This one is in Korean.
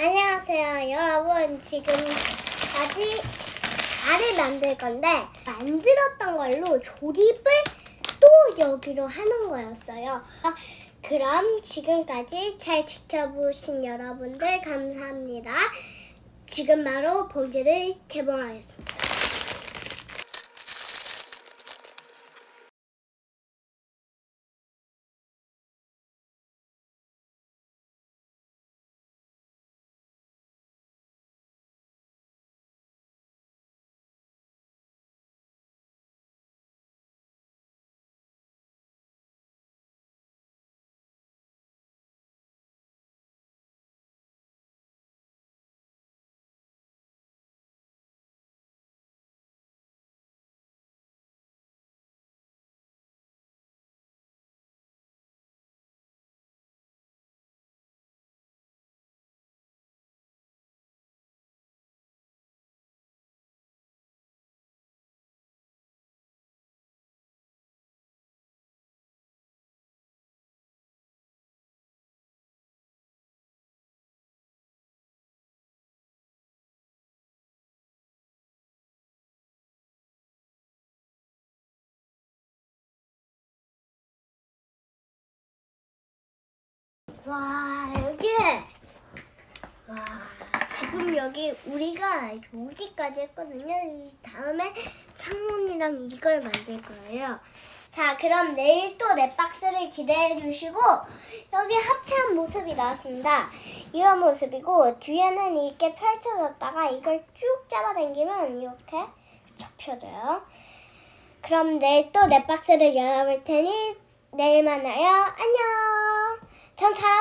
안녕하세요, 여러분. 지금까지 알을 만들 건데 만들었던 걸로 조립을 또 여기로 하는 거였어요. 아, 그럼 지금까지 잘 지켜보신 여러분들 감사합니다. 지금 바로 봉지를 개봉하겠습니다. 와 여기 와 지금 여기 우리가 여기까지 했거든요. 이 다음에 창문이랑 이걸 만들 거예요. 자 그럼 내일 또 내 박스를 기대해 주시고 여기 합체한 모습이 나왔습니다. 이런 모습이고 뒤에는 이렇게 펼쳐졌다가 이걸 쭉 잡아당기면 이렇게 접혀져요. 그럼 내일 또 내 박스를 열어볼 테니 내일 만나요. 안녕. 전 이마.